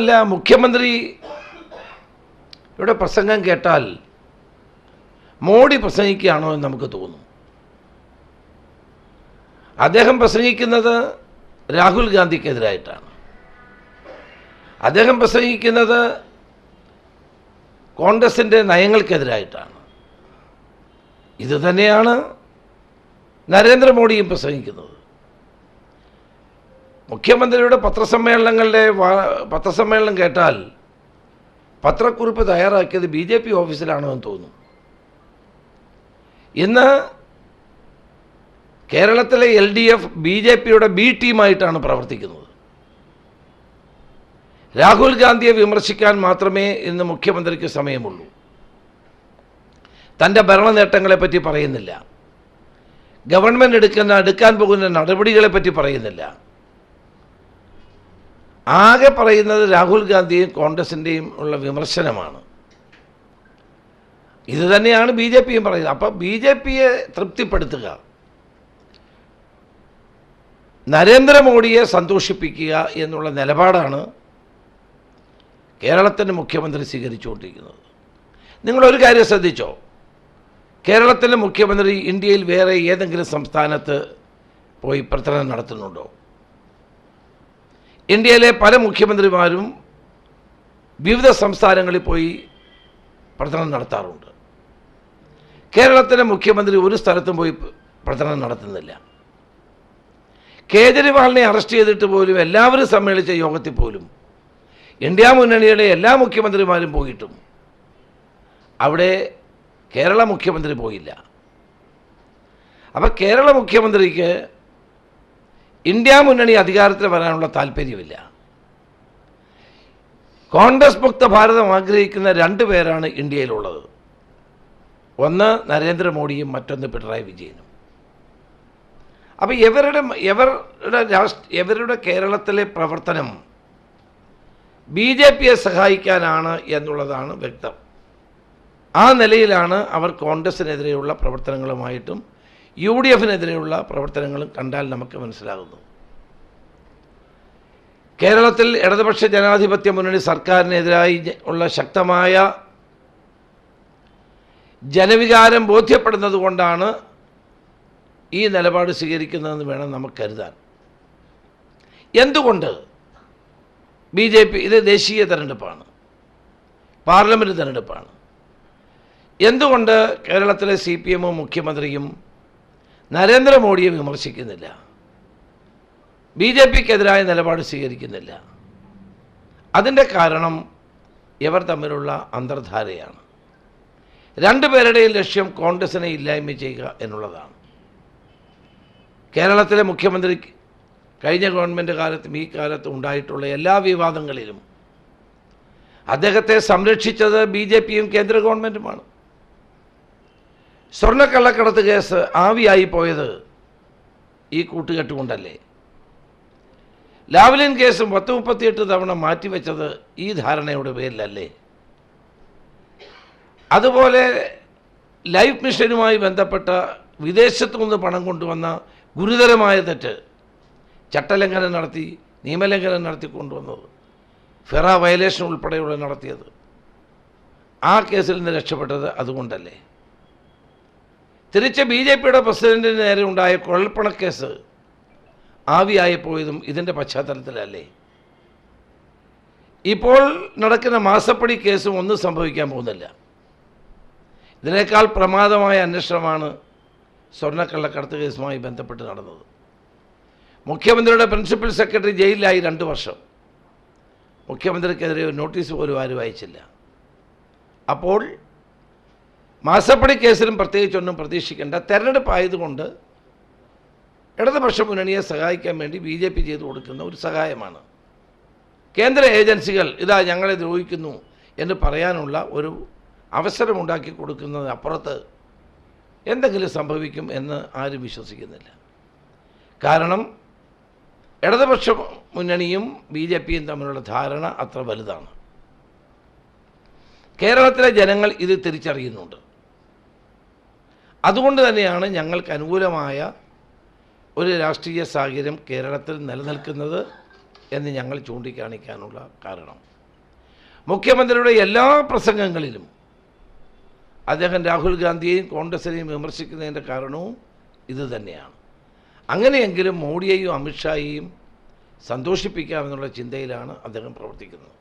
അല്ല മുഖ്യമന്ത്രി ഇവിടെ പ്രസംഗം കേട്ടാൽ മോഡി പ്രസംഗിക്കുകയാണോ എന്ന് നമുക്ക് തോന്നും. അദ്ദേഹം പ്രസംഗിക്കുന്നത് രാഹുൽ ഗാന്ധിക്കെതിരായിട്ടാണ്. അദ്ദേഹം പ്രസംഗിക്കുന്നത് കോൺഗ്രസിന്റെ നയങ്ങൾക്കെതിരായിട്ടാണ്. ഇത് തന്നെയാണ് നരേന്ദ്രമോദിയും പ്രസംഗിക്കുന്നത്. മുഖ്യമന്ത്രിയുടെ പത്രസമ്മേളനങ്ങളുടെ പത്രസമ്മേളനം കേട്ടാൽ പത്രക്കുറിപ്പ് തയ്യാറാക്കിയത് ബി ജെ പി ഓഫീസിലാണോ എന്ന് തോന്നും. ഇന്ന് കേരളത്തിലെ L D F B J പിയുടെ ബി ടീമായിട്ടാണ് പ്രവർത്തിക്കുന്നത്. രാഹുൽ ഗാന്ധിയെ വിമർശിക്കാൻ മാത്രമേ ഇന്ന് മുഖ്യമന്ത്രിക്ക് സമയമുള്ളൂ. തന്റെ ഭരണ നേട്ടങ്ങളെപ്പറ്റി പറയുന്നില്ല. ഗവൺമെന്റ് എടുക്കുന്ന എടുക്കാൻ പോകുന്ന നടപടികളെപ്പറ്റി പറയുന്നില്ല. ആകെ പറയുന്നത് രാഹുൽ ഗാന്ധിയും കോൺഗ്രസിന്റെയും ഉള്ള വിമർശനമാണ്. ഇത് തന്നെയാണ് ബി ജെ പിയും പറയുന്നത്. അപ്പം ബി ജെ പിയെ തൃപ്തിപ്പെടുത്തുക. നരേന്ദ്രമോദിയെ സന്തോഷിപ്പിക്കുക എന്നുള്ള നിലപാടാണ് കേരളത്തിന്റെ മുഖ്യമന്ത്രി സ്വീകരിച്ചുകൊണ്ടിരിക്കുന്നത്. നിങ്ങളൊരു കാര്യം ശ്രദ്ധിച്ചോ? കേരളത്തിന്റെ മുഖ്യമന്ത്രി ഇന്ത്യയിൽ വേറെ ഏതെങ്കിലും സംസ്ഥാനത്ത് പോയി പ്രചരണം നടത്തുന്നുണ്ടോ? ഇന്ത്യയിലെ പല മുഖ്യമന്ത്രിമാരും വിവിധ സംസ്ഥാനങ്ങളിൽ പോയി പ്രചരണം നടത്താറുണ്ട്. കേരളത്തിലെ മുഖ്യമന്ത്രി ഒരു സ്ഥലത്തും പോയി പ്രചരണം നടത്തുന്നില്ല. കേജ്രിവാളിനെ അറസ്റ്റ് ചെയ്തിട്ട് പോലും എല്ലാവരും സമ്മേളിച്ച യോഗത്തിൽ പോലും ഇന്ത്യ മുന്നണിയുടെ എല്ലാ മുഖ്യമന്ത്രിമാരും പോയിട്ടും അവിടെ കേരള മുഖ്യമന്ത്രി പോയില്ല. അപ്പം കേരള മുഖ്യമന്ത്രിക്ക് ഇന്ത്യ മുന്നണി അധികാരത്തിൽ വരാനുള്ള താല്പര്യമില്ല. കോൺഗ്രസ് മുക്ത ഭാരതം ആഗ്രഹിക്കുന്ന രണ്ട് പേരാണ് ഇന്ത്യയിലുള്ളത്. ഒന്ന് നരേന്ദ്രമോദിയും മറ്റൊന്ന് പിണറായി വിജയനും. അപ്പോൾ ഇവരുടെ ഇവരുടെ രാഷ്ട്ര ഇവരുടെ കേരളത്തിലെ പ്രവർത്തനം ബി ജെ പിയെ സഹായിക്കാനാണ് എന്നുള്ളതാണ് വ്യക്തം. ആ നിലയിലാണ് അവർ കോൺഗ്രസിനെതിരെയുള്ള പ്രവർത്തനങ്ങളുമായിട്ടും യു ഡി എഫിനെതിരെയുള്ള പ്രവർത്തനങ്ങളും കണ്ടാൽ നമുക്ക് മനസ്സിലാകുന്നു. കേരളത്തിൽ ഇടതുപക്ഷ ജനാധിപത്യ മുന്നണി സർക്കാരിനെതിരായി ഉള്ള ശക്തമായ ജനവികാരം ബോധ്യപ്പെടുന്നത് കൊണ്ടാണ് ഈ നിലപാട് സ്വീകരിക്കുന്നതെന്ന് വേണം നമുക്ക് കരുതാൻ. എന്തുകൊണ്ട് ബി ജെ പി ഇത് ദേശീയ തെരഞ്ഞെടുപ്പാണ് പാർലമെന്റ് തെരഞ്ഞെടുപ്പാണ്. എന്തുകൊണ്ട് കേരളത്തിലെ സി പി എമ്മും മുഖ്യമന്ത്രിയും നരേന്ദ്രമോദിയെ വിമർശിക്കുന്നില്ല. ബി ജെ പിക്കെതിരായ നിലപാട് സ്വീകരിക്കുന്നില്ല. അതിന്റെ കാരണം ഇവർ തമ്മിലുള്ള അന്തർധാരയാണ്. രണ്ടുപേരുടെയും ലക്ഷ്യം കോൺഗ്രസിനെ ഇല്ലായ്മ ചെയ്യുക എന്നുള്ളതാണ്. കേരളത്തിലെ മുഖ്യമന്ത്രി കഴിഞ്ഞ ഗവൺമെന്റ് കാലത്തും ഈ കാലത്തും ഉണ്ടായിട്ടുള്ള എല്ലാ വിവാദങ്ങളിലും അദ്ദേഹത്തെ സംരക്ഷിച്ചത് ബി ജെ പിയും കേന്ദ്ര ഗവൺമെന്റുമാണ് സ്വർണക്കള്ളക്കടത്ത് കേസ് ആവിയായി പോയത് ഈ കൂട്ടുകെട്ടുകൊണ്ടല്ലേ? ലാവ്ലിൻ കേസ് പത്ത് മുപ്പത്തിയെട്ട് തവണ മാറ്റിവെച്ചത് ഈ ധാരണയുടെ പേരിലല്ലേ? അതുപോലെ ലൈഫ് മിഷനുമായി ബന്ധപ്പെട്ട വിദേശത്തു നിന്ന് പണം കൊണ്ടുവന്ന ഗുരുതരമായ തെറ്റ് ചട്ടലംഘനം നടത്തി നിയമലംഘനം നടത്തി കൊണ്ടുവന്നത് ഫെറ വയലേഷൻ ഉൾപ്പെടെയുള്ള നടത്തിയത്. ആ കേസിൽ നിന്ന് രക്ഷപ്പെട്ടത് അതുകൊണ്ടല്ലേ? തിരിച്ച് ബി ജെ പിയുടെ പ്രസിഡന്റിന് നേരെ ഉണ്ടായ കുഴൽപ്പണക്കേസ് ആവിയായി പോയതും ഇതിന്റെ പശ്ചാത്തലത്തിലല്ലേ? ഇപ്പോൾ നടക്കുന്ന മാസപ്പടി കേസും ഒന്നും സംഭവിക്കാൻ പോകുന്നില്ല. ഇതിനേക്കാൾ പ്രമാദമായ അന്വേഷണമാണ് സ്വർണക്കള്ളക്കടത്ത് കേസുമായി ബന്ധപ്പെട്ട് നടന്നത്. മുഖ്യമന്ത്രിയുടെ പ്രിൻസിപ്പൽ സെക്രട്ടറി ജയിലിലായി രണ്ട് വർഷം. മുഖ്യമന്ത്രിക്കെതിരെ നോട്ടീസ് പോലും ആരും അയച്ചില്ല. അപ്പോൾ മാസപ്പടി കേസിലും പ്രത്യേകിച്ചൊന്നും പ്രതീക്ഷിക്കേണ്ട. തെരഞ്ഞെടുപ്പ് ആയതുകൊണ്ട് ഇടതുപക്ഷ മുന്നണിയെ സഹായിക്കാൻ വേണ്ടി ബി ജെ പി ചെയ്തു കൊടുക്കുന്ന ഒരു സഹായമാണ്. കേന്ദ്ര ഏജൻസികൾ ഇതാ ഞങ്ങളെ ദ്രോഹിക്കുന്നു എന്ന് പറയാനുള്ള ഒരു അവസരമുണ്ടാക്കി കൊടുക്കുന്നതിനപ്പുറത്ത് എന്തെങ്കിലും സംഭവിക്കും എന്ന് ആരും വിശ്വസിക്കുന്നില്ല. കാരണം ഇടതുപക്ഷ മുന്നണിയും ബി ജെ പിയും തമ്മിലുള്ള ധാരണ അത്ര വലുതാണ്. കേരളത്തിലെ ജനങ്ങൾ ഇത് തിരിച്ചറിയുന്നുണ്ട്. അതുകൊണ്ട് തന്നെയാണ് ഞങ്ങൾക്ക് അനുകൂലമായ ഒരു രാഷ്ട്രീയ സാഹചര്യം കേരളത്തിൽ നിലനിൽക്കുന്നത് എന്ന് ഞങ്ങൾ ചൂണ്ടിക്കാണിക്കാനുള്ള കാരണം. മുഖ്യമന്ത്രിയുടെ എല്ലാ പ്രസംഗങ്ങളിലും അദ്ദേഹം രാഹുൽ ഗാന്ധിയെയും കോൺഗ്രസിനെയും വിമർശിക്കുന്നതിന്റെ കാരണവും ഇത് തന്നെയാണ്. അങ്ങനെയെങ്കിലും മോഡിയെയും അമിത്ഷായെയും സന്തോഷിപ്പിക്കാമെന്നുള്ള ചിന്തയിലാണ് അദ്ദേഹം പ്രവർത്തിക്കുന്നത്.